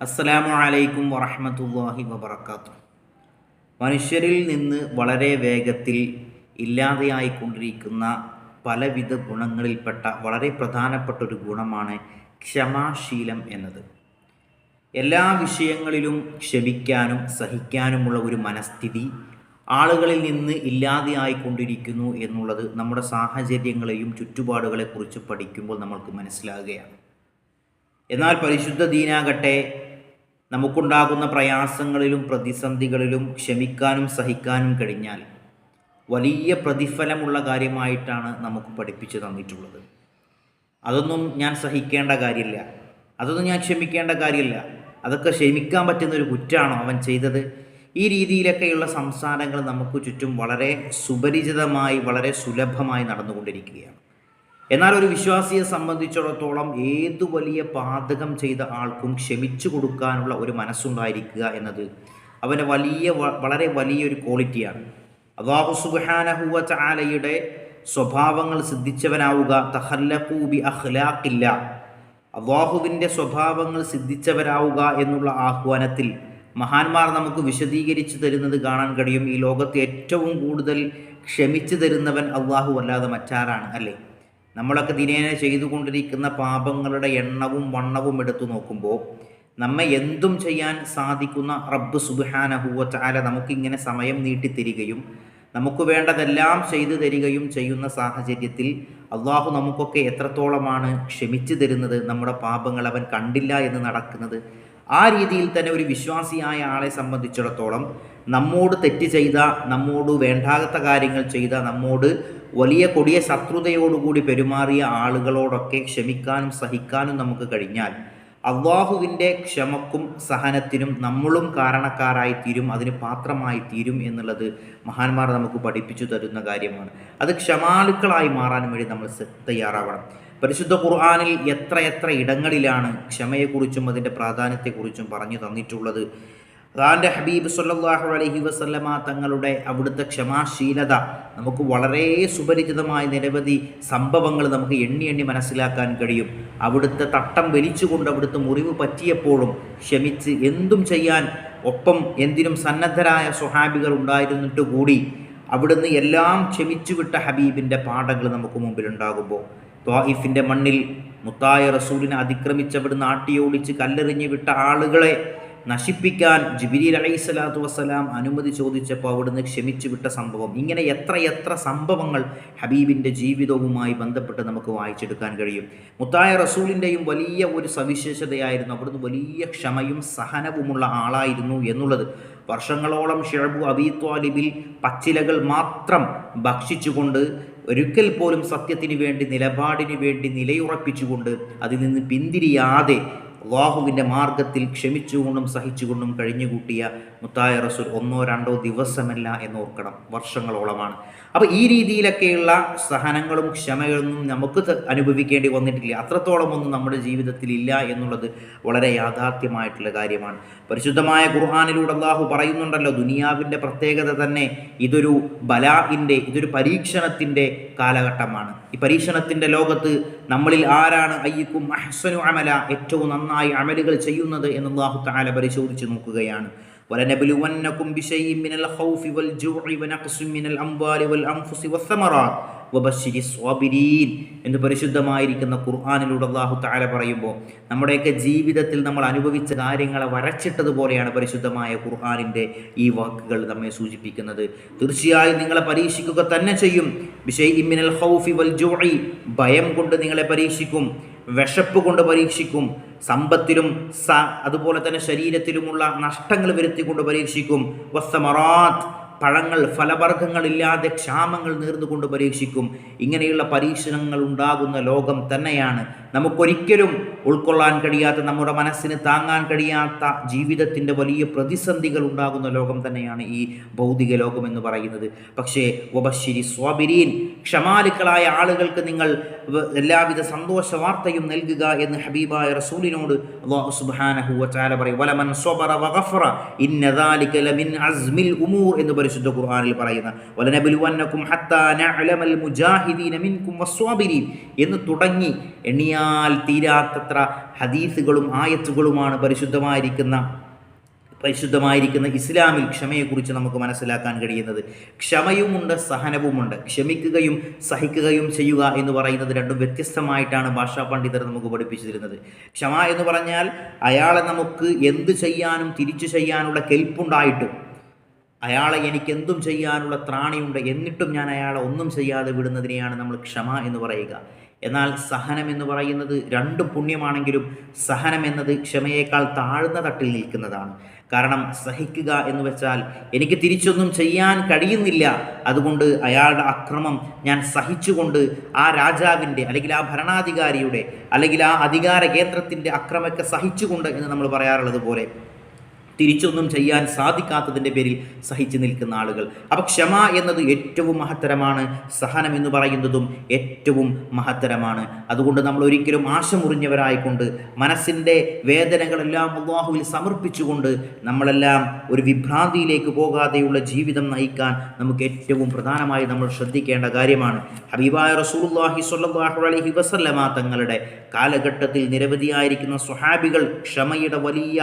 അസ്സലാമു അലൈക്കും വറഹമത്തല്ലാഹി വബർക്കാത്തു മനുഷ്യരിൽ നിന്ന് വളരെ വേഗത്തിൽ ഇല്ലാതെയായിക്കൊണ്ടിരിക്കുന്ന പലവിധ ഗുണങ്ങളിൽപ്പെട്ട വളരെ പ്രധാനപ്പെട്ട ഒരു ഗുണമാണ് ക്ഷമാശീലം എന്നത്. എല്ലാ വിഷയങ്ങളിലും ക്ഷമിക്കാനും സഹിക്കാനുമുള്ള ഒരു മനസ്ഥിതി ആളുകളിൽ നിന്ന് ഇല്ലാതെയായിക്കൊണ്ടിരിക്കുന്നു എന്നുള്ളത് നമ്മുടെ സാഹചര്യങ്ങളെയും ചുറ്റുപാടുകളെക്കുറിച്ച് പഠിക്കുമ്പോൾ നമ്മൾക്ക് മനസ്സിലാകുകയാണ്. എന്നാൽ പരിശുദ്ധ ദീനാകട്ടെ നമുക്കുണ്ടാകുന്ന പ്രയാസങ്ങളിലും പ്രതിസന്ധികളിലും ക്ഷമിക്കാനും സഹിക്കാനും കഴിഞ്ഞാൽ വലിയ പ്രതിഫലമുള്ള കാര്യമായിട്ടാണ് നമുക്ക് പഠിപ്പിച്ചു തന്നിട്ടുള്ളത്. അതൊന്നും ഞാൻ സഹിക്കേണ്ട കാര്യമില്ല. അതൊന്നും ഞാൻ ക്ഷമിക്കേണ്ട കാര്യമില്ല. അതൊക്കെ ക്ഷമിക്കാൻ പറ്റുന്ന ഒരു കുറ്റാണോ അവൻ ചെയ്തത്? ഈ രീതിയിലൊക്കെയുള്ള സംസാരങ്ങൾ നമുക്ക് ചുറ്റും വളരെ സുപരിചിതമായി വളരെ സുലഭമായി നടന്നുകൊണ്ടിരിക്കുകയാണ്. എന്നാൽ ഒരു വിശ്വാസിയെ സംബന്ധിച്ചിടത്തോളം ഏതു വലിയ പാതകം ചെയ്ത ആൾക്കും ക്ഷമിച്ചു കൊടുക്കാനുള്ള ഒരു മനസ്സുണ്ടായിരിക്കുക എന്നത് അവന് വലിയ വളരെ വലിയൊരു ക്വാളിറ്റിയാണ്. അള്ളാഹു സുബാനഹുവ ചാലയുടെ സ്വഭാവങ്ങൾ സിദ്ധിച്ചവനാവുക തഹല്ലഖൂബി അഹ്ലാഖില്ല അള്ളാഹുവിന്റെ സ്വഭാവങ്ങൾ സിദ്ധിച്ചവരാവുക എന്നുള്ള ആഹ്വാനത്തിൽ മഹാന്മാർ നമുക്ക് വിശദീകരിച്ചു തരുന്നത് കാണാൻ കഴിയും. ഈ ലോകത്ത് ഏറ്റവും കൂടുതൽ ക്ഷമിച്ചു തരുന്നവൻ അള്ളാഹു അല്ലാതെ മറ്റാരാണ് അല്ലേ? നമ്മളൊക്കെ ദിനേന ചെയ്തുകൊണ്ടിരിക്കുന്ന പാപങ്ങളുടെ എണ്ണവും വണ്ണവും എടുത്തു നോക്കുമ്പോൾ നമ്മെ എന്തും ചെയ്യാൻ സാധിക്കുന്ന റബ്ബ് സുബാനഹുവച്ചാല നമുക്കിങ്ങനെ സമയം നീട്ടിത്തരികയും നമുക്ക് വേണ്ടതെല്ലാം ചെയ്തു തരികയും ചെയ്യുന്ന സാഹചര്യത്തിൽ അള്ളാഹു നമുക്കൊക്കെ എത്രത്തോളമാണ് ക്ഷമിച്ചു തരുന്നത്? നമ്മുടെ പാപങ്ങൾ അവൻ കണ്ടില്ല എന്ന് നടക്കുന്നത്. ആ രീതിയിൽ തന്നെ ഒരു വിശ്വാസിയായ ആളെ സംബന്ധിച്ചിടത്തോളം നമ്മോട് തെറ്റ് ചെയ്ത നമ്മോട് വേണ്ടാത്ത കാര്യങ്ങൾ ചെയ്ത നമ്മോട് വലിയ കൊടിയ ശത്രുതയോടുകൂടി പെരുമാറിയ ആളുകളോടൊക്കെ ക്ഷമിക്കാനും സഹിക്കാനും നമുക്ക് കഴിഞ്ഞാൽ അള്ളാഹുവിന്റെ ക്ഷമക്കും സഹനത്തിനും നമ്മളും കാരണക്കാരായി തീരും അതിന് പാത്രമായി തീരും എന്നുള്ളത് മഹാന്മാർ നമുക്ക് പഠിപ്പിച്ചു തരുന്ന കാര്യമാണ്. അത് ക്ഷമാലുക്കളായി മാറാൻ വേണ്ടി നമ്മൾ തയ്യാറാവണം. പരിശുദ്ധ ഖുർആാനിൽ എത്ര എത്ര ഇടങ്ങളിലാണ് ക്ഷമയെക്കുറിച്ചും അതിന്റെ പ്രാധാന്യത്തെക്കുറിച്ചും പറഞ്ഞു തന്നിട്ടുള്ളത്. അതാന്റെ ഹബീബ് സല്ലാഹു അലഹി വസല്ലമ തങ്ങളുടെ അവിടുത്തെ ക്ഷമാശീലത നമുക്ക് വളരെ സുപരിചിതമായ നിരവധി സംഭവങ്ങൾ നമുക്ക് എണ്ണി എണ്ണി മനസ്സിലാക്കാൻ കഴിയും. അവിടുത്തെ തട്ടം വലിച്ചുകൊണ്ട് അവിടുത്തെ മുറിവ് പറ്റിയപ്പോഴും ക്ഷമിച്ച് എന്തും ചെയ്യാൻ ഒപ്പം എന്തിനും സന്നദ്ധരായ സ്വഹാബികൾ ഉണ്ടായിരുന്നിട്ട് കൂടി അവിടുന്ന് എല്ലാം ക്ഷമിച്ചു വിട്ട ഹബീബിന്റെ പാഠങ്ങൾ നമുക്ക് മുമ്പിലുണ്ടാകുമ്പോൾ ത്വാഹിഫിന്റെ മണ്ണിൽ മുത്തായ റസൂലിനെ അതിക്രമിച്ചവിടുന്ന് ആട്ടിയോടിച്ച് കല്ലെറിഞ്ഞ് വിട്ട ആളുകളെ നശിപ്പിക്കാൻ ജിബിരി അലൈഹി സ്വലാത്തു വസ്സലാം അനുമതി ചോദിച്ചപ്പോൾ അവിടുന്ന് ക്ഷമിച്ചു വിട്ട സംഭവം. ഇങ്ങനെ എത്ര എത്ര സംഭവങ്ങൾ ഹബീബിന്റെ ജീവിതവുമായി ബന്ധപ്പെട്ട് നമുക്ക് വായിച്ചെടുക്കാൻ കഴിയും. മുത്തായ റസൂലിന്റെയും വലിയ ഒരു സവിശേഷതയായിരുന്നു അവിടുന്ന് വലിയ ക്ഷമയും സഹനവുമുള്ള ആളായിരുന്നു എന്നുള്ളത്. വർഷങ്ങളോളം ഷെഹബു അബി ത്വാലിബിൽ പച്ചിലകൾ മാത്രം ഭക്ഷിച്ചുകൊണ്ട് ഒരിക്കൽ പോലും സത്യത്തിന് വേണ്ടി നിലപാടിന് വേണ്ടി നിലയുറപ്പിച്ചുകൊണ്ട് അതിൽ നിന്ന് പിന്തിരിയാതെ അള്ളാഹുവിന്റെ മാർഗത്തിൽ ക്ഷമിച്ചുകൊണ്ടും സഹിച്ചുകൊണ്ടും കഴിഞ്ഞുകൂട്ടിയ മുത്തായ റസൂൽ ഒന്നോ രണ്ടോ ദിവസമല്ല എന്ന് എന്നോർക്കണം വർഷങ്ങളോളമാണ്. അപ്പോൾ ഈ രീതിയിലൊക്കെയുള്ള സഹനങ്ങളും ക്ഷമകളൊന്നും നമുക്ക് അനുഭവിക്കേണ്ടി വന്നിട്ടില്ല. അത്രത്തോളം ഒന്നും നമ്മുടെ ജീവിതത്തിൽ ഇല്ല എന്നുള്ളത് വളരെ യാഥാർത്ഥ്യമായിട്ടുള്ള കാര്യമാണ്. പരിശുദ്ധമായ ഖുർഹാനിലൂടെ അള്ളാഹു പറയുന്നുണ്ടല്ലോ ദുനിയാവിന്റെ പ്രത്യേകത തന്നെ ഇതൊരു ബലാഇന്റെ ഇതൊരു പരീക്ഷണത്തിന്റെ കാലഘട്ടമാണ്. ഈ പരീക്ഷണത്തിന്റെ ലോകത്ത് നമ്മളിൽ ആരാണ്? അയ്യക്കും അഹ്സനു അമല. ഏറ്റവും നന്നായി അമലുകൾ ചെയ്യുന്നത് എന്ന് അള്ളാഹു താല പരിശോധിച്ച് നോക്കുകയാണ് ولنبلونكم بشيء من الخوف والجوع ونقص من الأموال والأنفس والثمرات وبشر الصابرين എന്ന് പരിശുദ്ധമായിരിക്കുന്ന ഖുർആാനിലൂടെ അള്ളാഹു താല പറയുമ്പോൾ നമ്മുടെയൊക്കെ ജീവിതത്തിൽ നമ്മൾ അനുഭവിച്ച കാര്യങ്ങളെ വരച്ചിട്ടതുപോലെയാണ് പരിശുദ്ധമായ ഖുർആാനിൻ്റെ ഈ വാക്കുകൾ നമ്മെ സൂചിപ്പിക്കുന്നത് തീർച്ചയായും നിങ്ങളെ പരീക്ഷിക്കുക തന്നെ ചെയ്യും ബിഷൈ ഇമ്മിനൽ ഹൗഫി വൽ ജോഇ ഭയം കൊണ്ട് നിങ്ങളെ പരീക്ഷിക്കും വിശപ്പ് കൊണ്ട് പരീക്ഷിക്കും സമ്പത്തിലും സ അതുപോലെ തന്നെ ശരീരത്തിലുമുള്ള നഷ്ടങ്ങൾ വരുത്തിക്കൊണ്ട് പരീക്ഷിക്കും. വസ്തമറാത്ത് പഴങ്ങൾ ഫലവർഗങ്ങളില്ലാതെ ക്ഷാമങ്ങൾ നേർന്നുകൊണ്ട് പരീക്ഷിക്കും. ഇങ്ങനെയുള്ള പരീക്ഷണങ്ങൾ ഉണ്ടാകുന്ന ലോകം തന്നെയാണ്. നമുക്കൊരിക്കലും ഉൾക്കൊള്ളാൻ കഴിയാത്ത നമ്മുടെ മനസ്സിന് താങ്ങാൻ കഴിയാത്ത ജീവിതത്തിന്റെ വലിയ പ്രതിസന്ധികൾ ഉണ്ടാകുന്ന ലോകം തന്നെയാണ് ഈ ഭൗതിക ലോകം എന്ന് പറയുന്നത്. പക്ഷേ ഉപശ്ശിരി സ്വാബിരീൻ ക്ഷമാലുക്കളായ ആളുകൾക്ക് നിങ്ങൾ എല്ലാവിധ സന്തോഷ വാർത്തയും നൽകുക എന്ന് ഹബീബായ റസൂലിനോട് അല്ലാഹു സുബ്ഹാനഹു വ തആല പറയും. വലമൻ സ്വബറ വഗഫറ ഇന്ന ദാലിക ലമിൻ അസ്മിൽ ഉമൂർ എന്ന് പരിശുദ്ധ ഖുർആാനിൽ പറയുന്ന വലനബിലുവന്നക്കും ഹത്താനഅലമൽ മുജാഹിദീന വസ്വാബിരീൻ എന്ന് തുടങ്ങി എണ്ണിയാൽ തീരാത്തത്ര ഹദീസുകളും ആയത്തുകളുമാണ് പരിശുദ്ധമായിരിക്കുന്ന പരിശുദ്ധമായിരിക്കുന്ന ഇസ്ലാമിൽ ക്ഷമയെക്കുറിച്ച് നമുക്ക് മനസ്സിലാക്കാൻ കഴിയുന്നത്. ക്ഷമയുമുണ്ട് സഹനവുമുണ്ട്. ക്ഷമിക്കുകയും സഹിക്കുകയും ചെയ്യുക എന്ന് പറയുന്നത് രണ്ടും വ്യത്യസ്തമായിട്ടാണ് ഭാഷാ പണ്ഡിതർ നമുക്ക് പഠിപ്പിച്ചു തരുന്നത് ക്ഷമ എന്ന് പറഞ്ഞാൽ അയാളെ നമുക്ക് എന്ത് ചെയ്യാനും തിരിച്ചു ചെയ്യാനുള്ള കെൽപ്പുണ്ടായിട്ടും അയാളെ എനിക്ക് എന്തും ചെയ്യാനുള്ള ത്രാണിയുണ്ട്. എന്നിട്ടും ഞാൻ അയാളെ ഒന്നും ചെയ്യാതെ വിടുന്നതിനെയാണ് നമ്മൾ ക്ഷമ എന്ന് പറയുക. എന്നാൽ സഹനം എന്ന് പറയുന്നത് രണ്ട് പുണ്യമാണെങ്കിലും സഹനം എന്നത് ക്ഷമയേക്കാൾ താഴ്ന്ന തട്ടിൽ നിൽക്കുന്നതാണ്. കാരണം സഹിക്കുക എന്ന് വെച്ചാൽ എനിക്ക് തിരിച്ചൊന്നും ചെയ്യാൻ കഴിയുന്നില്ല. അതുകൊണ്ട് അയാളുടെ അക്രമം ഞാൻ സഹിച്ചുകൊണ്ട് ആ രാജാവിന്റെ അല്ലെങ്കിൽ ആ ഭരണാധികാരിയുടെ അല്ലെങ്കിൽ ആ അധികാര കേന്ദ്രത്തിന്റെ അക്രമമൊക്കെ സഹിച്ചുകൊണ്ട് എന്ന് നമ്മൾ പറയാറുള്ളത് പോലെ തിരിച്ചൊന്നും ചെയ്യാൻ സാധിക്കാത്തതിന്റെ പേരിൽ സഹിച്ചു നിൽക്കുന്ന ആളുകൾ. അപ്പം ക്ഷമ എന്നത് ഏറ്റവും മഹത്തരമാണ്. സഹനം എന്ന് പറയുന്നതും ഏറ്റവും മഹത്തരമാണ്. അതുകൊണ്ട് നമ്മൾ ഒരിക്കലും ആശമുറിഞ്ഞവരായിക്കൊണ്ട് മനസ്സിന്റെ വേദനകളെല്ലാം അള്ളാഹുവിൽ സമർപ്പിച്ചുകൊണ്ട് നമ്മളെല്ലാം ഒരു വിഭ്രാന്തിയിലേക്ക് പോകാതെയുള്ള ജീവിതം നയിക്കാൻ നമുക്ക് ഏറ്റവും പ്രധാനമായി നമ്മൾ ശ്രദ്ധിക്കേണ്ട കാര്യമാണ്. ഹബീബായ റസൂലുള്ളാഹി സ്വല്ലല്ലാഹു അലൈഹി വസല്ലമ തങ്ങളുടെ കാലഘട്ടത്തിൽ നിരവധിയായിരിക്കുന്ന സ്വഹാബികൾ ക്ഷമയുടെ വലിയ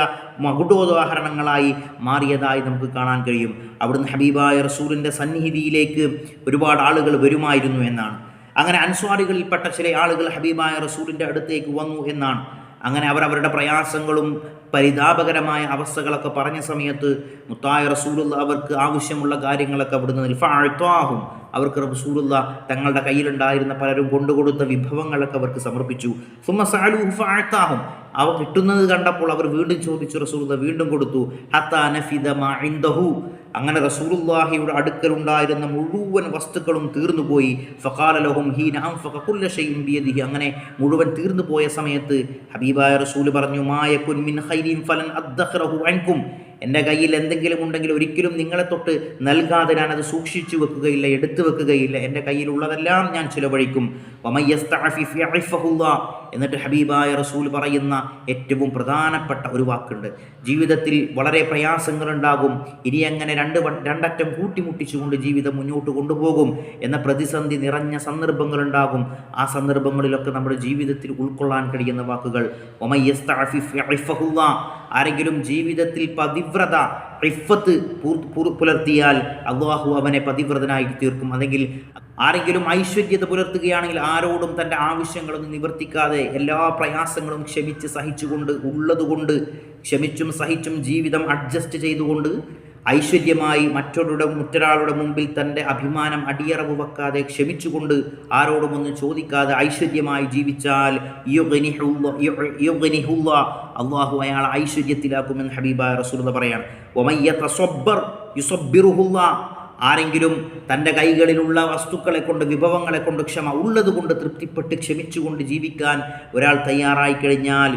മകുടോദാഹരണങ്ങളായി മാറിയതായി നമുക്ക് കാണാൻ കഴിയും. അവിടുന്ന് ഹബീബായ റസൂലിന്റെ സന്നിഹിതിയിലേക്ക് ഒരുപാട് ആളുകൾ വരുമായിരുന്നു എന്നാണ്. അങ്ങനെ അൻസ്വാരികളിൽപ്പെട്ട ചില ആളുകൾ ഹബീബായ റസൂലിന്റെ അടുത്തേക്ക് വന്നു എന്നാണ്. അങ്ങനെ അവർ അവരുടെ പ്രയാസങ്ങളും പരിതാപകരമായ അവസ്ഥകളൊക്കെ പറഞ്ഞ സമയത്ത് മുത്തായ റസൂലുള്ള അവർക്ക് ആവശ്യമുള്ള കാര്യങ്ങളൊക്കെ അവിടുന്ന് നിൽഫാഴ്ത്താഹും അവർക്ക് റബ്സൂറുള്ള തങ്ങളുടെ കയ്യിലുണ്ടായിരുന്ന പലരും കൊണ്ടുകൊടുത്ത വിഭവങ്ങളൊക്കെ അവർക്ക് സമർപ്പിച്ചു. സുമസാലുഹും അവ കിട്ടുന്നത് കണ്ടപ്പോൾ അവർ വീണ്ടും ചോദിച്ചു റസൂറുള്ള വീണ്ടും കൊടുത്തു. ഹത്താ നഫിദ മാ അങ്ങനെ റസൂറുല്ലാഹിയുടെ അടുക്കലുണ്ടായിരുന്ന മുഴുവൻ വസ്തുക്കളും തീർന്നുപോയി. ഫഖാലലഹും ഹീന കുല്ല ബിയദിഹി. അങ്ങനെ മുഴുവൻ തീർന്നു പോയ സമയത്ത് ഹബീബായ റസൂൽ പറഞ്ഞു മായകുൻ മിൻ ഖൈരിൻ ഫലൻ അദ്ദഹ്റഹു അൻകും. എന്റെ കയ്യിൽ എന്തെങ്കിലും ഉണ്ടെങ്കിൽ ഒരിക്കലും നിങ്ങളെ തൊട്ട് നൽകാതെ ഞാൻ അത് സൂക്ഷിച്ചു വെക്കുകയില്ല എടുത്തു വെക്കുകയില്ല. എന്റെ കയ്യിലുള്ളതെല്ലാം ഞാൻ ചിലവഴിക്കും. എന്നിട്ട് ഹബീബായ റസൂൽ പറയുന്ന ഏറ്റവും പ്രധാനപ്പെട്ട ഒരു വാക്കുണ്ട്. ജീവിതത്തിൽ വളരെ പ്രയാസങ്ങളുണ്ടാകും. ഇനി അങ്ങനെ രണ്ട് രണ്ടറ്റം കൂട്ടിമുട്ടിച്ചുകൊണ്ട് ജീവിതം മുന്നോട്ട് കൊണ്ടുപോകും എന്ന പ്രതിസന്ധി നിറഞ്ഞ സന്ദർഭങ്ങളുണ്ടാകും. ആ സന്ദർഭങ്ങളിലൊക്കെ നമ്മുടെ ജീവിതത്തിൽ ഉൾക്കൊള്ളാൻ കഴിയുന്ന വാക്കുകൾ. ആരെങ്കിലും ജീവിതത്തിൽ പതിവ്രത ഇഫത്ത് പുലർത്തിയാൽ അള്ളാഹു അവനെ പതിവ്രതനായി തീർക്കും. അല്ലെങ്കിൽ ആരെങ്കിലും ഐശ്വര്യത പുലർത്തുകയാണെങ്കിൽ ആരോടും തന്റെ ആവശ്യങ്ങളൊന്നും നിവർത്തിക്കാതെ എല്ലാ പ്രയാസങ്ങളും ക്ഷമിച്ച് സഹിച്ചുകൊണ്ട് ഉള്ളതുകൊണ്ട് ക്ഷമിച്ചും സഹിച്ചും ജീവിതം അഡ്ജസ്റ്റ് ചെയ്തുകൊണ്ട് ഐശ്വര്യമായി മറ്റൊരുടെ മറ്റൊരാളുടെ മുമ്പിൽ തന്റെ അഭിമാനം അടിയറവ് വെക്കാതെ ക്ഷമിച്ചുകൊണ്ട് ആരോടും ഒന്നും ചോദിക്കാതെ ഐശ്വര്യമായി ജീവിച്ചാൽ. അള്ളാഹു അയാൾ ഐശ്വര്യത്തിലാക്കുമെന്ന് ഹബീബായ റസൂൽ പറയാണ്. ആരെങ്കിലും തന്റെ കൈകളിലുള്ള വസ്തുക്കളെ കൊണ്ട് വിഭവങ്ങളെ കൊണ്ട് ക്ഷമ ഉള്ളത് കൊണ്ട് തൃപ്തിപ്പെട്ട് ക്ഷമിച്ചുകൊണ്ട് ജീവിക്കാൻ ഒരാൾ തയ്യാറായി കഴിഞ്ഞാൽ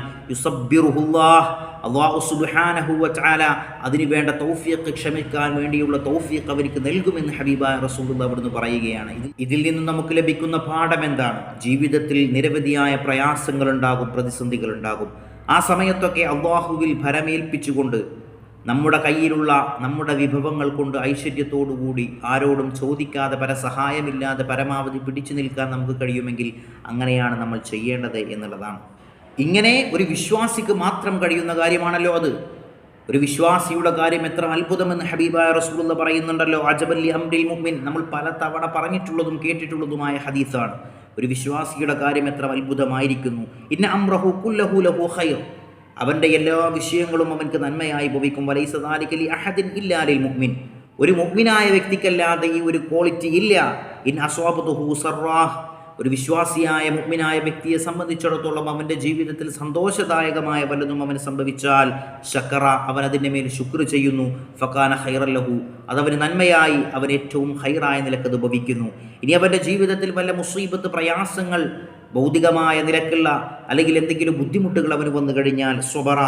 വതആല അതിനു വേണ്ട തൗഫീഖ് ക്ഷമിക്കാൻ വേണ്ടിയുള്ള തൗഫിയക്ക് അവർക്ക് നൽകുമെന്ന് ഹബീബ റസൂൽ അവിടുന്ന് പറയുകയാണ്. ഇത് ഇതിൽ നിന്ന് നമുക്ക് ലഭിക്കുന്ന പാഠം എന്താണ്? ജീവിതത്തിൽ നിരവധിയായ പ്രയാസങ്ങളുണ്ടാകും പ്രതിസന്ധികളുണ്ടാകും. ആ സമയത്തൊക്കെ അള്ളാഹുവിൽ ഭരമേൽപ്പിച്ചുകൊണ്ട് നമ്മുടെ കയ്യിലുള്ള നമ്മുടെ വിഭവങ്ങൾ കൊണ്ട് ഐശ്വര്യത്തോടുകൂടി ആരോടും ചോദിക്കാതെ പരസഹായമില്ലാതെ പരമാവധി പിടിച്ചു നിൽക്കാൻ നമുക്ക് കഴിയുമെങ്കിൽ അങ്ങനെയാണ് നമ്മൾ ചെയ്യേണ്ടത് എന്നുള്ളതാണ്. ഇങ്ങനെ ഒരു വിശ്വാസിക്ക് മാത്രം കഴിയുന്ന കാര്യമാണല്ലോ അത്. ഒരു വിശ്വാസിയുടെ കാര്യം എത്ര അത്ഭുതമെന്ന് ഹബീബായ റസൂലുള്ള പറയുന്നുണ്ടല്ലോ അജബല്ലി അംബിൽ മുഅ്മിൻ. നമ്മൾ പല തവണ പറഞ്ഞിട്ടുള്ളതും കേട്ടിട്ടുള്ളതുമായ ഹദീസാണ്. ഒരു വിശ്വാസിയുടെ കാര്യം എത്ര അത്ഭുതമായിരിക്കുന്നു. ഇന്ന അംറഹു കുല്ലഹു ലഹു ഖൈർ. അവന്റെ എല്ലാ വിഷയങ്ങളും അവൻക്ക് നന്മയായി ഭവിക്കും. വലൈസദാലിക്കലി അഹദിൻ ഇല്ലാലിൽ മുഅ്മിൻ. ഒരു മുഅ്മിനായ വ്യക്തിക്കല്ലാതെ ഈ ഒരു ക്വാളിറ്റി ഇല്ല. ഇൻ അസ്വാബുഹു സർറാഹ് ഒരു വിശ്വാസിയായ മുഗ്മിനായ വ്യക്തിയെ സംബന്ധിച്ചിടത്തോളം അവന്റെ ജീവിതത്തിൽ സന്തോഷദായകമായ വല്ലതും അവന് സംഭവിച്ചാൽ ശക്കറ അവൻ അതിന്റെ മേൽ ശുക്ർ ചെയ്യുന്നു. ഫക്കാന ഹൈറല്ലഹു അതവന് നന്മയായി അവൻ ഏറ്റവും ഹൈറായ നിലക്കത് ഭവിക്കുന്നു. ഇനി അവന്റെ ജീവിതത്തിൽ വല്ല മുസീബത്ത് പ്രയാസങ്ങൾ ഭൗതികമായ നിലക്കുള്ള അല്ലെങ്കിൽ എന്തെങ്കിലും ബുദ്ധിമുട്ടുകൾ അവന് വന്നു കഴിഞ്ഞാൽ സ്വബറ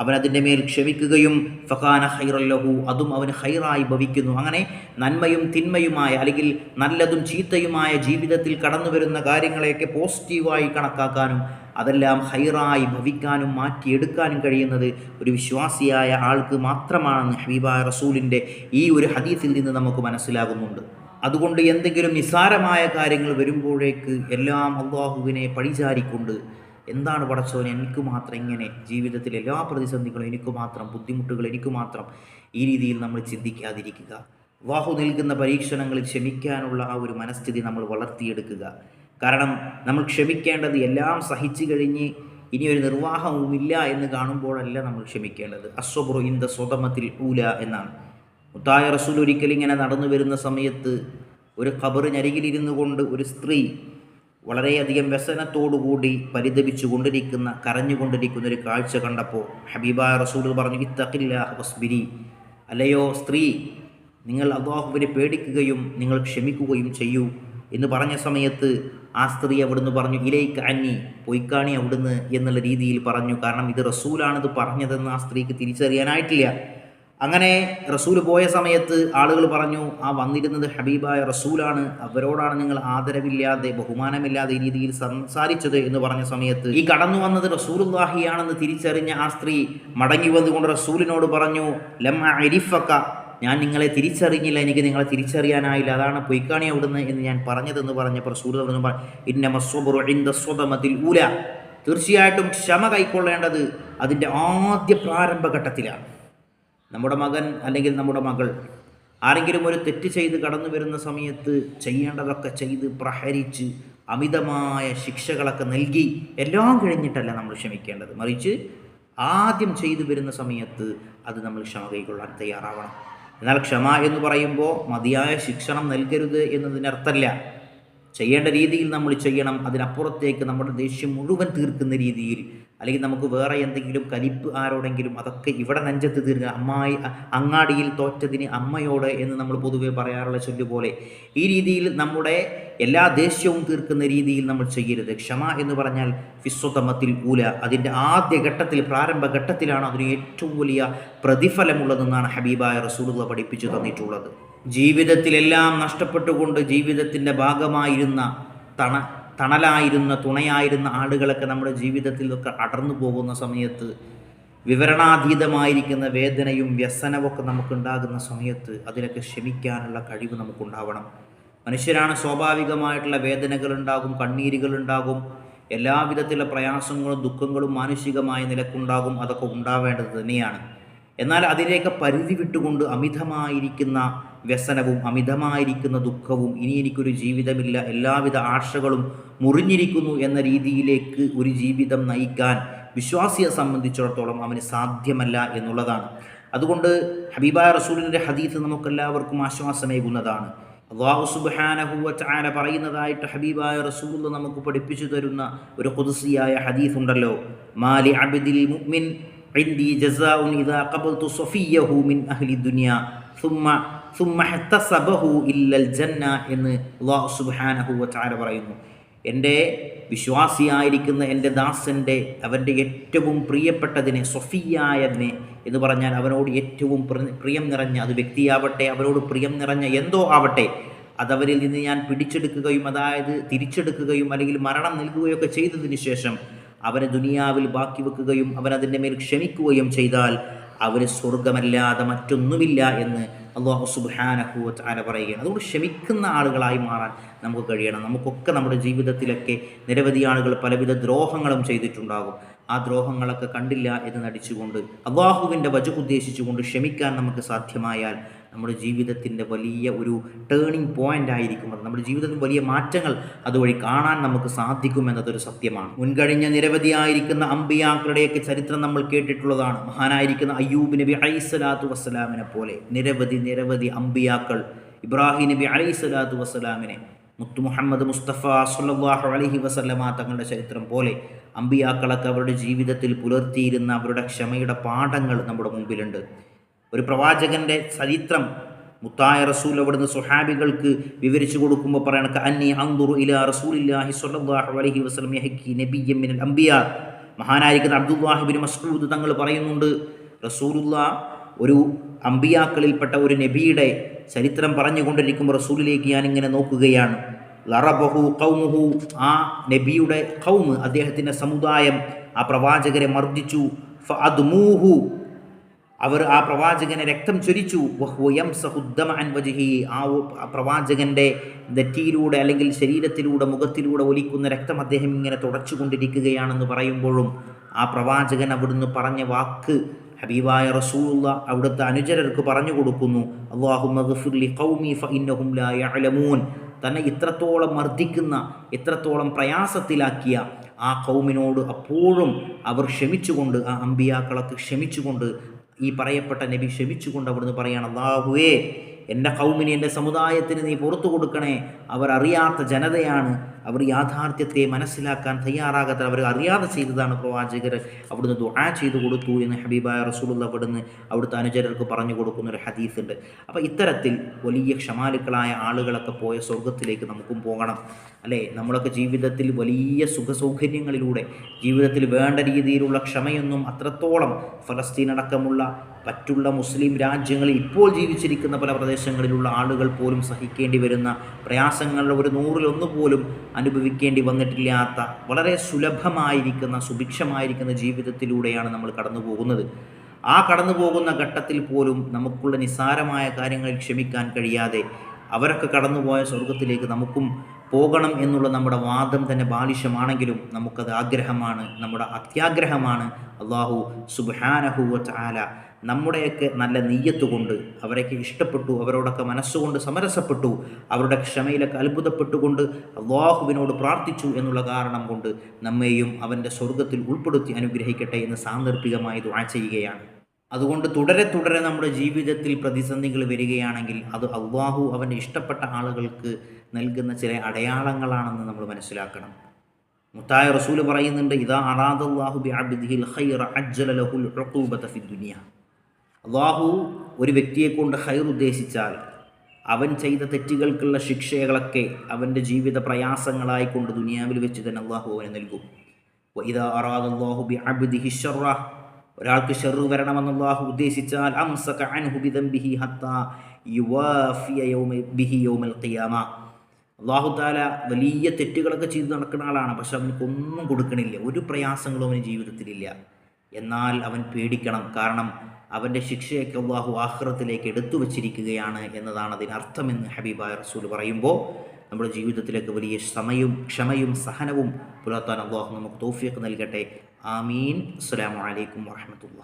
അവൻ മേൽ ക്ഷമിക്കുകയും ഫഖാന ഹൈറല്ലഹു അതും അവന് ഹൈറായി ഭവിക്കുന്നു. അങ്ങനെ നന്മയും തിന്മയുമായ അല്ലെങ്കിൽ നല്ലതും ചീത്തയുമായ ജീവിതത്തിൽ കടന്നു വരുന്ന കാര്യങ്ങളെയൊക്കെ പോസിറ്റീവായി കണക്കാക്കാനും അതെല്ലാം ഹൈറായി ഭവിക്കാനും മാറ്റിയെടുക്കാനും കഴിയുന്നത് ഒരു വിശ്വാസിയായ ആൾക്ക് മാത്രമാണെന്ന് ഹബീബ റസൂലിന്റെ ഈ ഒരു ഹദീസിൽ നിന്ന് നമുക്ക് മനസ്സിലാകുന്നുണ്ട്. അതുകൊണ്ട് എന്തെങ്കിലും നിസ്സാരമായ കാര്യങ്ങൾ വരുമ്പോഴേക്ക് എല്ലാം അള്ളാഹുവിനെ പഴിചാരിക്കൊണ്ട് എന്താണ് പടച്ചോനെ എനിക്ക് മാത്രം ഇങ്ങനെ ജീവിതത്തിൽ എല്ലാ പ്രതിസന്ധികളും എനിക്ക് മാത്രം ബുദ്ധിമുട്ടുകൾ എനിക്ക് മാത്രം ഈ രീതിയിൽ നമ്മൾ ചിന്തിക്കാതിരിക്കുക. അള്ളാഹു നൽകുന്ന പരീക്ഷണങ്ങൾ ക്ഷമിക്കാനുള്ള ആ ഒരു മനസ്ഥിതി നമ്മൾ വളർത്തിയെടുക്കുക. കാരണം നമ്മൾ ക്ഷമിക്കേണ്ടത് എല്ലാം സഹിച്ചു കഴിഞ്ഞ് ഇനി ഒരു നിർവാഹവുമില്ല എന്ന് കാണുമ്പോഴല്ല നമ്മൾ ക്ഷമിക്കേണ്ടത്. അസ്വബുറു ഇന്ത സ്വതമത്തിൽ ഊല എന്നാണ്. മുത്തായ റസൂൽ ഒരിക്കൽ ഇങ്ങനെ നടന്നു വരുന്ന സമയത്ത് ഒരു ഖബറിനരികിലിരുന്നു കൊണ്ട് ഒരു സ്ത്രീ വളരെയധികം വ്യസനത്തോടുകൂടി പരിതപിച്ചു കൊണ്ടിരിക്കുന്ന കരഞ്ഞുകൊണ്ടിരിക്കുന്ന ഒരു കാഴ്ച കണ്ടപ്പോൾ ഹബീബ റസൂൽ പറഞ്ഞു ഇത്തഖില്ലാഹ്ബിരി അല്ലയോ സ്ത്രീ നിങ്ങൾ അള്ളാഹുവിനെ പേടിക്കുകയും നിങ്ങൾ ക്ഷമിക്കുകയും ചെയ്യൂ. എന്ന് പറഞ്ഞ സമയത്ത് ആ സ്ത്രീ അവിടുന്ന് പറഞ്ഞു ഇലേക്ക് അന്നി പൊയ്ക്കാണി അവിടുന്ന് എന്നുള്ള രീതിയിൽ പറഞ്ഞു. കാരണം ഇത് റസൂലാണിത് പറഞ്ഞതെന്ന് ആ സ്ത്രീക്ക് തിരിച്ചറിയാനായിട്ടില്ല. അങ്ങനെ റസൂൽ പോയ സമയത്ത് ആളുകൾ പറഞ്ഞു ആ വന്നിരുന്നത് ഹബീബായ റസൂലാണ്. അവരോടാണ് നിങ്ങൾ ആദരവില്ലാതെ ബഹുമാനമില്ലാതെ ഈ രീതിയിൽ സംസാരിച്ചത് എന്ന് പറഞ്ഞ സമയത്ത് ഈ കടന്നു വന്നത് റസൂലുല്ലാഹിയാണെന്ന് തിരിച്ചറിഞ്ഞ ആ സ്ത്രീ മടങ്ങി വന്നുകൊണ്ട് റസൂലിനോട് പറഞ്ഞു ലം അരിഫക്ക ഞാൻ നിങ്ങളെ തിരിച്ചറിഞ്ഞില്ല എനിക്ക് നിങ്ങളെ തിരിച്ചറിയാനായില്ല. അതാണ് പൊയ്ക്കാണി അവിടുന്ന് എന്ന് ഞാൻ പറഞ്ഞതെന്ന് പറഞ്ഞപ്പോൾ റസൂൽ പറഞ്ഞു ഊല. തീർച്ചയായിട്ടും ക്ഷമ കൈക്കൊള്ളേണ്ടത് അതിന്റെ ആദ്യ പ്രാരംഭഘട്ടത്തിലാണ്. നമ്മുടെ മകൻ അല്ലെങ്കിൽ നമ്മുടെ മകൾ ആരെങ്കിലും ഒരു തെറ്റ് ചെയ്ത് കടന്നു വരുന്ന സമയത്ത് ചെയ്യേണ്ടതൊക്കെ ചെയ്ത് പ്രഹരിച്ച് അമിതമായ ശിക്ഷകളൊക്കെ നൽകി എല്ലാം കഴിഞ്ഞിട്ടല്ല നമ്മൾ ക്ഷമിക്കേണ്ടത്. മറിച്ച് ആദ്യം ചെയ്തു വരുന്ന സമയത്ത് അത് നമ്മൾ ക്ഷമ കൈക്കൊള്ളാൻ തയ്യാറാവണം. എന്നാൽ ക്ഷമ എന്ന് പറയുമ്പോൾ മതിയായ ശിക്ഷണം നൽകരുത് എന്നതിനർത്ഥമല്ല. ചെയ്യേണ്ട രീതിയിൽ നമ്മൾ ചെയ്യണം അതിനപ്പുറത്തേക്ക് നമ്മുടെ ദേഷ്യം മുഴുവൻ തീർക്കുന്ന രീതിയിൽ അല്ലെങ്കിൽ നമുക്ക് വേറെ എന്തെങ്കിലും കലിപ്പ് ആരോടെങ്കിലും അതൊക്കെ ഇവിടെ നെഞ്ചത്ത് തീർക്കുക അമ്മായി അങ്ങാടിയിൽ തോറ്റതിന് അമ്മയോട് എന്ന് നമ്മൾ പൊതുവേ പറയാറുള്ള ചൊല്ലു പോലെ ഈ രീതിയിൽ നമ്മുടെ എല്ലാ ദേഷ്യവും തീർക്കുന്ന രീതിയിൽ നമ്മൾ ചെയ്യരുത്. ക്ഷമ എന്ന് പറഞ്ഞാൽ ഫിസ്വതമത്തിൽ ഊല. അതിന്റെ ആദ്യ ഘട്ടത്തിൽ പ്രാരംഭ ഘട്ടത്തിലാണ് അതിന് ഏറ്റവും വലിയ പ്രതിഫലമുള്ളതെന്നാണ് ഹബീബായ റസൂലുള്ള പഠിപ്പിച്ചു തന്നിട്ടുള്ളത്. ജീവിതത്തിലെല്ലാം നഷ്ടപ്പെട്ടുകൊണ്ട് ജീവിതത്തിന്റെ ഭാഗമായിരുന്ന തണ തണലായിരുന്ന തുണയായിരുന്ന ആളുകളൊക്കെ നമ്മുടെ ജീവിതത്തിലൊക്കെ അടർന്നു പോകുന്ന സമയത്ത് വിവരണാതീതമായിരിക്കുന്ന വേദനയും വ്യസനമൊക്കെ നമുക്കുണ്ടാകുന്ന സമയത്ത് അതിലൊക്കെ ക്ഷമിക്കാനുള്ള കഴിവ് നമുക്കുണ്ടാവണം. മനുഷ്യരാണ് സ്വാഭാവികമായിട്ടുള്ള വേദനകളുണ്ടാകും കണ്ണീരുകളുണ്ടാകും എല്ലാവിധത്തിലുള്ള പ്രയാസങ്ങളും ദുഃഖങ്ങളും മാനുഷികമായ നിലക്കുണ്ടാകും അതൊക്കെ ഉണ്ടാവേണ്ടത് തന്നെയാണ്. എന്നാൽ അതിലേക്ക് പരിധി വിട്ടുകൊണ്ട് അമിതമായിരിക്കുന്ന വ്യസനവും അമിതമായിരിക്കുന്ന ദുഃഖവും ഇനി എനിക്കൊരു ജീവിതമില്ല എല്ലാവിധ ആശകളും മുറിഞ്ഞിരിക്കുന്നു എന്ന രീതിയിലേക്ക് ഒരു ജീവിതം നയിക്കാൻ വിശ്വാസിയെ സംബന്ധിച്ചിടത്തോളം അവന് സാധ്യമല്ല എന്നുള്ളതാണ്. അതുകൊണ്ട് ഹബീബ റസൂലിന്റെ ഹദീത്ത് നമുക്കെല്ലാവർക്കും ആശ്വാസമേകുന്നതാണ്. അള്ളാഹു സുബാനഹുവല പറയുന്നതായിട്ട് ഹബീബായ റസൂൽ നമുക്ക് പഠിപ്പിച്ചു തരുന്ന ഒരു കൊതുസിയായ ഹദീഫ് ഉണ്ടല്ലോ മാലി അബിദിൽ മുഅ്മിൻ عندي جزاء إذا قبلت صفيه من أهل الدنيا ثم ثم احتسبه إلا الجنة എന്ന് അള്ളാഹു സുബ്ഹാനഹു വതആല പറയുന്നു എൻ്റെ വിശ്വാസിയായിരിക്കുന്ന എൻ്റെ ദാസൻ്റെ അവൻ്റെ ഏറ്റവും പ്രിയപ്പെട്ടതിനെ സൊഫിയായതിനെ എന്ന് പറഞ്ഞാൽ അവനോട് ഏറ്റവും പ്രിയം നിറഞ്ഞ അത് വ്യക്തിയാവട്ടെ അവരോട് പ്രിയം നിറഞ്ഞ എന്തോ ആവട്ടെ അതവരിൽ നിന്ന് ഞാൻ പിടിച്ചെടുക്കുകയും അതായത് തിരിച്ചെടുക്കുകയും അല്ലെങ്കിൽ മരണം നൽകുകയൊക്കെ ചെയ്തതിന് ശേഷം അവനെ ദുനിയാവിൽ ബാക്കി വെക്കുകയും അവൻ അവനതിന്റെ മേൽ ക്ഷമിക്കുകയും ചെയ്താൽ അവന് സ്വർഗമല്ലാതെ മറ്റൊന്നുമില്ല എന്ന് അള്ളാഹു സുബാനഹുവത്ത് ആല പറയുകയാണ്. അതുകൊണ്ട് ക്ഷമിക്കുന്ന ആളുകളായി മാറാൻ നമുക്ക് കഴിയണം. നമുക്കൊക്കെ നമ്മുടെ ജീവിതത്തിലൊക്കെ നിരവധി ആളുകൾ പലവിധ ദ്രോഹങ്ങളും ചെയ്തിട്ടുണ്ടാകും. ആ ദ്രോഹങ്ങളൊക്കെ കണ്ടില്ല എന്ന് നടിച്ചുകൊണ്ട് അള്ളാഹുവിന്റെ വജു ഉദ്ദേശിച്ചുകൊണ്ട് ക്ഷമിക്കാൻ നമുക്ക് സാധ്യമായാൽ നമ്മുടെ ജീവിതത്തിന്റെ വലിയ ഒരു ടേണിംഗ് പോയിന്റ് ആയിരിക്കും അത്. നമ്മുടെ ജീവിതത്തിൽ വലിയ മാറ്റങ്ങൾ അതുവഴി കാണാൻ നമുക്ക് സാധിക്കും എന്നതൊരു സത്യമാണ്. മുൻകഴിഞ്ഞ നിരവധിയായിരിക്കുന്ന അമ്പിയാക്കളുടെയൊക്കെ ചരിത്രം നമ്മൾ കേട്ടിട്ടുള്ളതാണ്. മഹാനായിരിക്കുന്ന അയ്യൂബ് നബി അലൈസലാത്തു വസ്സലാമിനെ പോലെ നിരവധി നിരവധി അമ്പിയാക്കൾ ഇബ്രാഹിം നബി അലൈസലാത്തു വസ്സലാമിനെ മുത്തു മുഹമ്മദ് മുസ്തഫ സുല്ലാഹു അലഹി വസല്ലമ തങ്ങളുടെ ചരിത്രം പോലെ അമ്പിയാക്കളൊക്കെ അവരുടെ ജീവിതത്തിൽ പുലർത്തിയിരുന്ന അവരുടെ ക്ഷമയുടെ പാഠങ്ങൾ നമ്മുടെ മുമ്പിലുണ്ട് ഒരു പ്രവാചകന്റെ ചരിത്രം മുത്തായ റസൂൽ അവിടുന്ന് സുഹാബികൾക്ക് വിവരിച്ചു കൊടുക്കുമ്പോൾ പറയണ അന്നി അന്തുറു ഇല റസൂലില്ലാഹി സ്വല്ലല്ലാഹു അലൈഹി വസല്ലം യഹക്കി നബിയ്യം മിനൽ അംബിയ. മഹാനായിരിക്കുന്ന അബ്ദുല്ലാഹിബിൻ മസ്ഊദ് തങ്ങൾ പറയുന്നുണ്ട് റസൂലുള്ള ഒരു അമ്പിയാക്കളിൽപ്പെട്ട ഒരു നബിയുടെ ചരിത്രം പറഞ്ഞുകൊണ്ടിരിക്കുമ്പോൾ റസൂലിലേക്ക് ഞാൻ ഇങ്ങനെ നോക്കുകയാണ്. ലറബഹു കൗമുഹു ആ നബിയുടെ കൗമ് അദ്ദേഹത്തിന്റെ സമുദായം ആ പ്രവാചകരെ മർദ്ദിച്ചു. ഫ അദ്മൂഹു അവർ ആ പ്രവാചകനെ രക്തം ചൊരിച്ചു. വഹ്വയം യംസഹു വജിഹി. ആ പ്രവാചകന്റെ നെറ്റിയിലൂടെ അല്ലെങ്കിൽ ശരീരത്തിലൂടെ മുഖത്തിലൂടെ ഒലിക്കുന്ന രക്തം അദ്ദേഹം ഇങ്ങനെ തുടച്ചുകൊണ്ടിരിക്കുകയാണെന്ന് പറയുമ്പോഴും ആ പ്രവാചകൻ അവിടുന്ന് പറഞ്ഞ വാക്ക് ഹബീബായ റസൂള്ള അവിടുത്തെ അനുചരർക്ക് പറഞ്ഞു കൊടുക്കുന്നു. യഅലമൂൻ. തന്നെ ഇത്രത്തോളം മർദ്ദിക്കുന്ന ഇത്രത്തോളം പ്രയാസത്തിലാക്കിയ ആ കൗമിനോട് അപ്പോഴും അവർ ക്ഷമിച്ചുകൊണ്ട് ആ അമ്പിയാക്കളൊക്കെ ക്ഷമിച്ചുകൊണ്ട് ഈ പറയപ്പെട്ട നബി ക്ഷമിച്ചുകൊണ്ട് അവിടുന്ന് പറയാണ് അള്ളാഹുവേ എന്റെ കൗമിനി എന്റെ സമുദായത്തിന് നീ പുറത്തു കൊടുക്കണേ. അവർ അറിയാത്ത ജനതയാണ്. അവർ യാഥാർത്ഥ്യത്തെ മനസ്സിലാക്കാൻ തയ്യാറാകാത്ത അവർ അറിയാതെ ചെയ്തതാണ് പ്രവാചകർ. അവിടുന്ന് ദുആ ചെയ്തു കൊടുത്തു എന്ന് ഹബീബായ റസൂലുള്ള അവിടുന്ന് അവിടുത്തെ അനുചരർക്ക് പറഞ്ഞു കൊടുക്കുന്ന ഒരു ഹദീസ് ഉണ്ട് അപ്പോൾ ഇത്തരത്തിൽ വലിയ ക്ഷമാലുക്കളായ ആളുകളൊക്കെ പോയ സ്വർഗത്തിലേക്ക് നമുക്കും പോകണം. അല്ലേ? നമ്മളൊക്കെ ജീവിതത്തിൽ വലിയ സുഖസൗകര്യങ്ങളിലൂടെ ജീവിതത്തിൽ വേണ്ട രീതിയിലുള്ള ക്ഷമയൊന്നും അത്രത്തോളം ഫലസ്തീൻ അടക്കമുള്ള മറ്റുള്ള മുസ്ലിം രാജ്യങ്ങളിൽ ഇപ്പോൾ ജീവിച്ചിരിക്കുന്ന പല പ്രദേശങ്ങളിലുള്ള ആളുകൾ പോലും സഹിക്കേണ്ടി വരുന്ന പ്രയാസങ്ങളുടെ ഒരു നൂറിലൊന്ന് പോലും അനുഭവിക്കേണ്ടി വന്നിട്ടില്ലാത്ത വളരെ സുലഭമായിരിക്കുന്ന സുഭിക്ഷമായിരിക്കുന്ന ജീവിതത്തിലൂടെയാണ് നമ്മൾ കടന്നു പോകുന്നത്. ആ കടന്നു പോകുന്ന ഘട്ടത്തിൽ പോലും നമുക്കുള്ള നിസ്സാരമായ കാര്യങ്ങൾ ക്ഷമിക്കാൻ കഴിയാതെ അവരൊക്കെ കടന്നുപോയ സ്വർഗത്തിലേക്ക് നമുക്കും പോകണം എന്നുള്ള നമ്മുടെ വാദം തന്നെ ബാലിശമാണെങ്കിലും നമുക്കത് ആഗ്രഹമാണ് നമ്മുടെ അത്യാഗ്രഹമാണ്. അള്ളാഹു സുബാനഹുവ ചാല നമ്മുടെയൊക്കെ നല്ല നെയ്യത്തുകൊണ്ട് കൊണ്ട് അവരൊക്കെ ഇഷ്ടപ്പെട്ടു അവരോടൊക്കെ മനസ്സുകൊണ്ട് സമരസപ്പെട്ടു അവരുടെ ക്ഷമയിലൊക്കെ അത്ഭുതപ്പെട്ടുകൊണ്ട് അള്ളാഹുവിനോട് പ്രാർത്ഥിച്ചു എന്നുള്ള കാരണം കൊണ്ട് നമ്മെയും അവന്റെ സ്വർഗത്തിൽ ഉൾപ്പെടുത്തി അനുഗ്രഹിക്കട്ടെ എന്ന് സാന്ദർഭികമായി ദുആ ചെയ്യുകയാണ്. അതുകൊണ്ട് തുടരെ തുടരെ നമ്മുടെ ജീവിതത്തിൽ പ്രതിസന്ധികൾ വരികയാണെങ്കിൽ അത് അള്ളാഹു അവന്റെ ഇഷ്ടപ്പെട്ട ആളുകൾക്ക് നൽകുന്ന ചില അടയാളങ്ങളാണെന്ന് നമ്മൾ മനസ്സിലാക്കണം. മുത്തായ റസൂൽ പറയുന്നുണ്ട് ഇതാ അറാദല്ലാഹു ബി അബ്ദിഹിൽ അജ്ജല ലഹുൽ ഉഖൂബത ഫി ദുനിയ. അള്ളാഹു ഒരു വ്യക്തിയെ കൊണ്ട് ഹൈർ ഉദ്ദേശിച്ചാൽ അവൻ ചെയ്ത തെറ്റുകൾക്കുള്ള ശിക്ഷകളൊക്കെ അവന്റെ ജീവിത പ്രയാസങ്ങളായി കൊണ്ട് ദുനിയാവിൽ വെച്ച് തന്നെ അള്ളാഹു അവന് നൽകും. ഇതാ അള്ളാഹു ബി അബ്ദി ഹിഷറ ഒരാൾക്ക് ഷെറു വരണമെന്ന് അള്ളാഹു ഉദ്ദേശിച്ചാൽ അംസക ബിഹി അള്ളാഹു താല വലിയ തെറ്റുകളൊക്കെ ചെയ്തു നടക്കുന്ന ആളാണ്. പക്ഷെ അവനക്കൊന്നും കൊടുക്കണില്ല. ഒരു പ്രയാസങ്ങളും അവന് ജീവിതത്തിലില്ല. എന്നാൽ അവൻ പേടിക്കണം. കാരണം അവന്റെ ശിക്ഷയൊക്കെ അള്ളാഹു ആഹ്റത്തിലേക്ക് എടുത്തു വച്ചിരിക്കുകയാണ് എന്നതാണ് അതിനർത്ഥമെന്ന് ഹബീബായ റസൂൽ പറയുമ്പോൾ നമ്മുടെ ജീവിതത്തിലേക്ക് വലിയ സമയവും ക്ഷമയും സഹനവും പുലർത്താൻ അള്ളാഹു നമുക്ക് തോഫിയൊക്കെ നൽകട്ടെ. ആമീൻ. അസ്സലാമു അലൈക്കും വറഹമത്തുള്ള